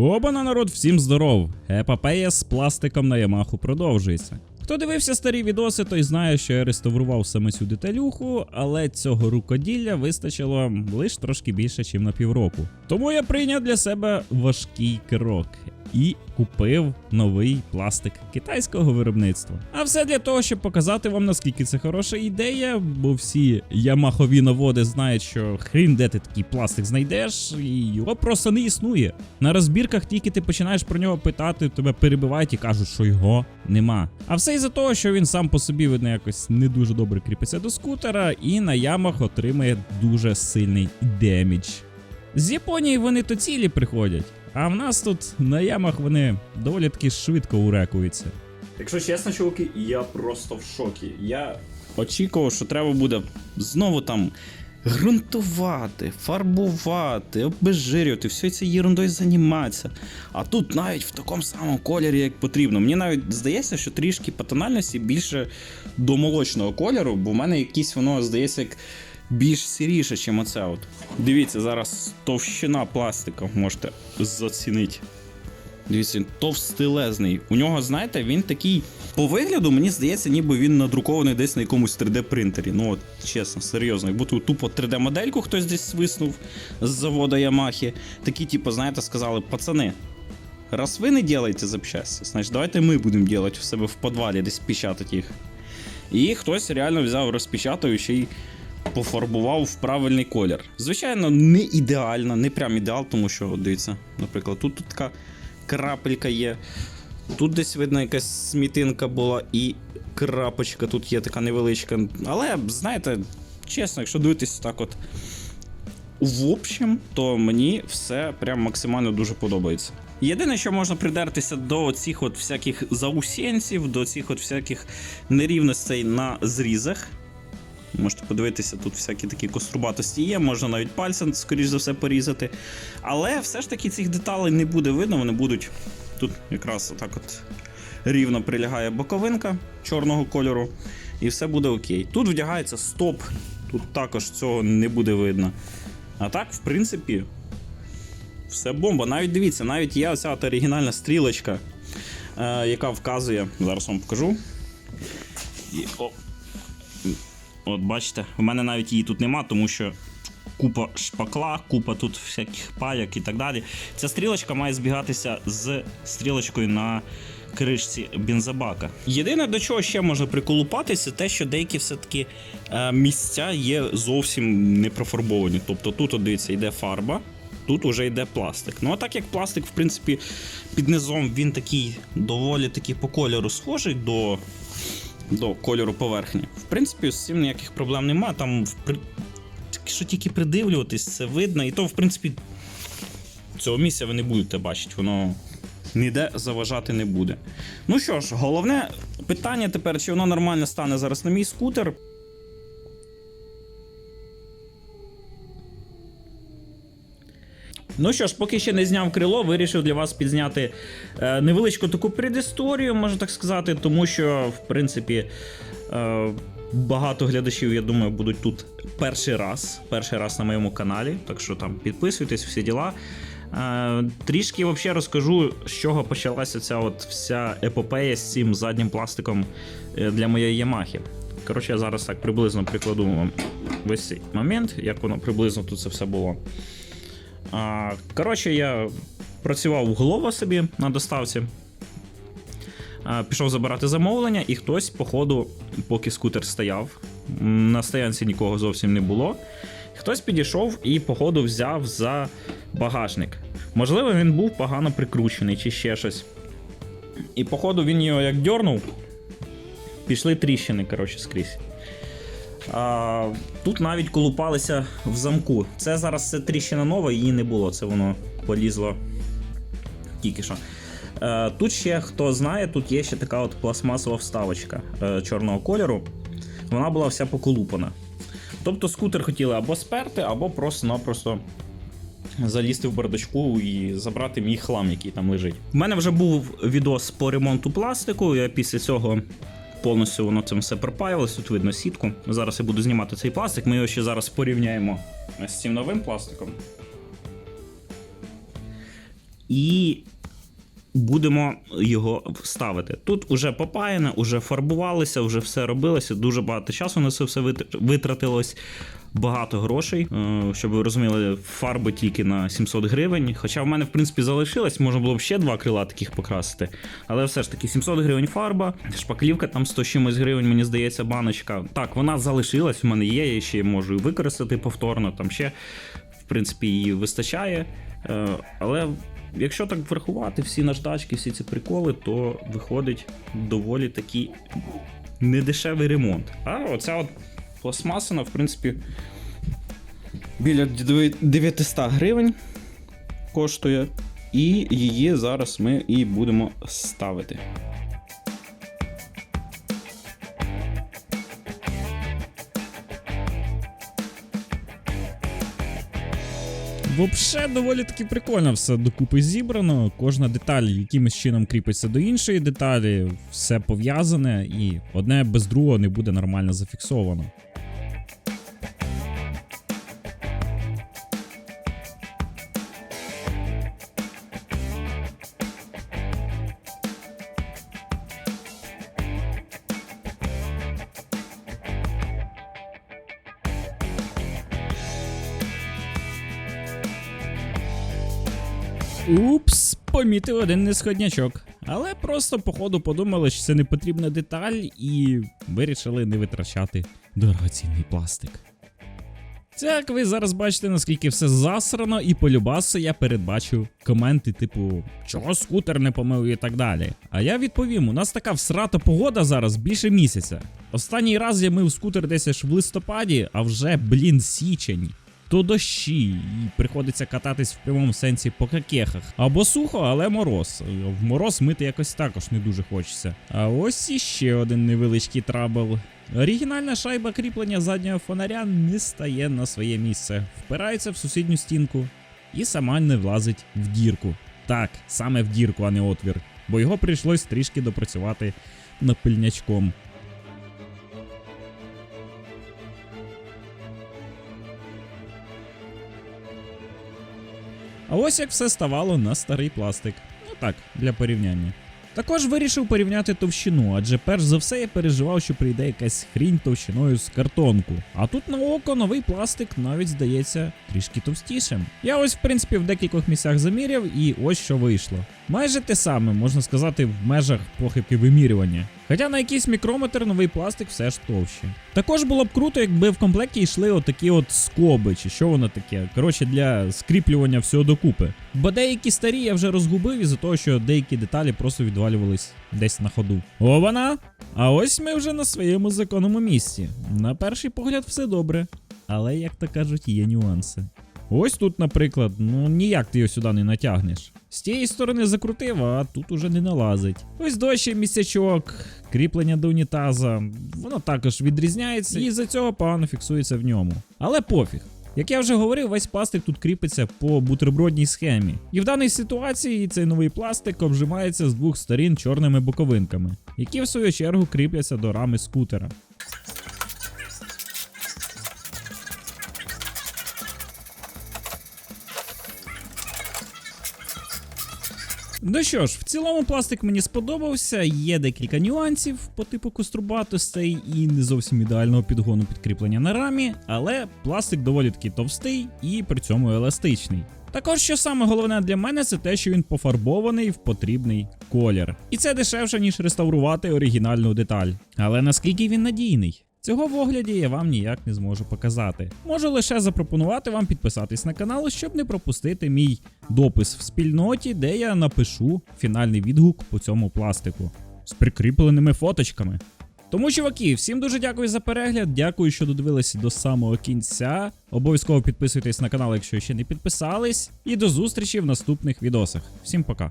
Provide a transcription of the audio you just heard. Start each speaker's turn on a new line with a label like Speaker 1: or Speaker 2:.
Speaker 1: Обана народ, всім здоров! Епопея з пластиком на Ямаху продовжується. Хто дивився старі відоси, той знає, що я реставрував саме цю деталюху, але цього рукоділля вистачило лише трошки більше, ніж на півроку. Тому я прийняв для себе важкий крок і купив новий пластик китайського виробництва. А все для того, щоб показати вам наскільки це хороша ідея, бо всі ямахові наводи знають, що хрін де ти такий пластик знайдеш, і його просто не існує. На розбірках тільки ти починаєш про нього питати, тебе перебивають і кажуть, що його нема. А все із-за того, що він сам по собі видно якось не дуже добре кріпиться до скутера, і на ямах отримує дуже сильний демідж. З Японії вони то цілі приходять, а в нас тут на ямах вони доволі таки швидко урекуються.
Speaker 2: Якщо чесно, чуваки, я просто в шокі. Я очікував, що треба буде знову там ґрунтувати, фарбувати, обезжирювати, всю цією ерундою займатися. А тут навіть в такому самому кольорі, як потрібно. Мені навіть здається, що трішки по тональності більше до молочного кольору, бо в мене якісь воно здається як. Більш сіріше, ніж оце от. Дивіться, зараз товщина пластика можете зацінити. Дивіться, він товстелезний. У нього, знаєте, він такий. По вигляду, мені здається, ніби він надрукований десь на якомусь 3D-принтері. Ну от, чесно, серйозно. Як будто тупо 3D-модельку хтось десь свиснув з заводу Ямахи. Такі, типу, знаєте, сказали, пацани. Раз ви не робите запчасті, значить давайте ми будемо робити в себе в підвалі, десь печатати їх. І хтось реально взяв, розпечатав і ще й пофарбував в правильний колір. Звичайно, не ідеально, не прям ідеал, тому що, дивіться, наприклад, тут, тут така крапелька є. Тут десь видно якась смітинка була і крапочка тут є така невеличка. Але, знаєте, чесно, якщо дивитись так от. В общем, то мені все прям максимально дуже подобається. Єдине, що можна придертися до цих от всяких заусенців, до цих от всяких нерівностей на зрізах. Можете подивитися, тут всякі такі кострубатості є, можна навіть пальцем, скоріш за все, порізати. Але все ж таки цих деталей не буде видно, вони будуть тут якраз отак от рівно прилягає боковинка чорного кольору, і все буде окей. Тут вдягається стоп, тут також цього не буде видно. А так, в принципі, все бомба. Навіть дивіться, навіть є оця оригінальна стрілочка, е, яка вказує, зараз вам покажу. І, о, От бачите, в мене навіть її тут нема, тому що купа шпакла, купа тут всяких паяк і так далі. Ця стрілочка має збігатися з стрілочкою на кришці бензобака. Єдине, до чого ще можна приколупатися, те, що деякі все-таки е, місця є зовсім не профарбовані. Тобто тут, от, дивіться, йде фарба. Тут уже йде пластик. Ну а так як пластик, в принципі, під низом він такий доволі таки по кольору схожий до до кольору поверхні. В принципі, з цим ніяких проблем немає. Там, в якщо тільки придивлюватись, це видно. І то, в принципі, цього місця ви не будете бачити, воно ніде заважати не буде. Ну що ж, головне питання тепер, чи воно нормально стане зараз на мій скутер. Ну що ж, поки ще не зняв крило, вирішив для вас підзняти е, невеличку таку предісторію, можна так сказати, тому що, в принципі, багато глядачів, я думаю, будуть тут перший раз, перший раз на моєму каналі. Так що там підписуйтесь, всі діла. Е, трішки взагалі розкажу, з чого почалася ця от вся епопея з цим заднім пластиком е, для моєї Ямахи. Коротше, я зараз так приблизно прикладу вам весь цей момент, як воно приблизно тут це все було. Коротше, я працював в Глова собі на доставці. Пішов забирати замовлення, і хтось, по ходу, поки скутер стояв, на стоянці нікого зовсім не було. Хтось підійшов і, по ходу, взяв за багажник. Можливо, він був погано прикручений чи ще щось. І, по ходу, він його як дьорнув, пішли тріщини, коротше, скрізь. А, тут навіть колупалися в замку. Це зараз це тріщина нова, її не було. Це воно полізло тільки що. Е, тут ще хто знає, тут є ще така от пластмасова вставочка е, чорного кольору. Вона була вся поколупана. Тобто скутер хотіли або сперти, або просто-напросто залізти в бардачку і забрати мій хлам, який там лежить. У мене вже був відос по ремонту пластику. Я після цього повністю воно цим все пропаювалось. Тут видно сітку. Зараз я буду знімати цей пластик. Ми його ще зараз порівняємо з цим новим пластиком. і будемо його ставити. Тут уже попаяне, уже фарбувалося, вже все робилося. Дуже багато часу на це все витратилось. Багато грошей, Е, щоб ви розуміли, фарби тільки на 700 гривень. Хоча в мене, в принципі, залишилось, можна було б ще два крила таких покрасити. Але все ж таки 700 гривень фарба, шпаклівка там 100 чимось гривень, мені здається, баночка. Так, вона залишилась, в мене є, я ще можу використати повторно. Там ще, в принципі, її вистачає. Е, Але якщо так врахувати всі наждачки, всі ці приколи, то виходить доволі такий недешевий ремонт. А оця от пластмасина, в принципі, біля 900 гривень коштує. І її зараз ми і будемо ставити.
Speaker 1: Вообще доволі таки прикольно все докупи зібрано. Кожна деталь якимось чином кріпиться до іншої деталі, все пов'язане, і одне без другого не буде нормально зафіксовано. Упс, помітив один несходнячок. Але просто походу подумали, що це не потрібна деталь, і вирішили не витрачати дорогоцінний пластик. Так, ви зараз бачите, наскільки все засрано, і по любасу я передбачу коменти, типу, чого скутер не помив і так далі. А я відповім: у нас така всрата погода зараз більше місяця. Останній раз я мив скутер десь аж в листопаді, а вже, блін, січень. То дощі, і приходиться кататись в прямому сенсі по какехах. Або сухо, але мороз. В мороз мити якось також не дуже хочеться. А ось іще один невеличкий трабл. Оригінальна шайба кріплення заднього фонаря не стає на своє місце, впирається в сусідню стінку і сама не влазить в дірку. Так, саме в дірку, а не отвір, бо його прийшлось трішки допрацювати напильнячком. А ось як все ставало на старий пластик. Ну так, для порівняння. Також вирішив порівняти товщину, адже перш за все я переживав, що прийде якась хрінь товщиною з картонку. А тут на око новий пластик навіть здається трішки товстішим. Я ось, в принципі, в декількох місцях заміряв, і ось що вийшло. Майже те саме, можна сказати, в межах похибки вимірювання. Хоча на якийсь мікрометр новий пластик все ж товще. Також було б круто, якби в комплекті йшли отакі от скоби, чи що воно таке. Коротше, для скріплювання всього докупи. Бо деякі старі я вже розгубив із-за того, що деякі деталі просто відвалювались десь на ходу. Ована! А ось ми вже на своєму законному місці. На перший погляд все добре. Але, як то кажуть, є нюанси. Ось тут, наприклад, ну ніяк ти його сюди не натягнеш. З тієї сторони закрутив, а тут уже не налазить. Ось дощі місячок, кріплення до унітаза, воно також відрізняється і з-за цього погано фіксується в ньому. Але пофіг. Як я вже говорив, весь пластик тут кріпиться по бутербродній схемі. І в даній ситуації цей новий пластик обжимається з двох сторін чорними боковинками, які в свою чергу кріпляться до рами скутера. Ну що ж, в цілому пластик мені сподобався. Є декілька нюансів по типу кострубатостей і не зовсім ідеального підгону підкріплення на рамі, але пластик доволі таки товстий і при цьому еластичний. Також, що саме головне для мене, це те, що він пофарбований в потрібний колір. І це дешевше, ніж реставрувати оригінальну деталь. Але наскільки він надійний? Цього в огляді я вам ніяк не зможу показати. Можу лише запропонувати вам підписатись на канал, щоб не пропустити мій допис в спільноті, де я напишу фінальний відгук по цьому пластику з прикріпленими фоточками. Тому, чуваки, всім дуже дякую за перегляд. Дякую, що додивилися до самого кінця. Обов'язково підписуйтесь на канал, якщо ще не підписались. І до зустрічі в наступних відосах. Всім пока.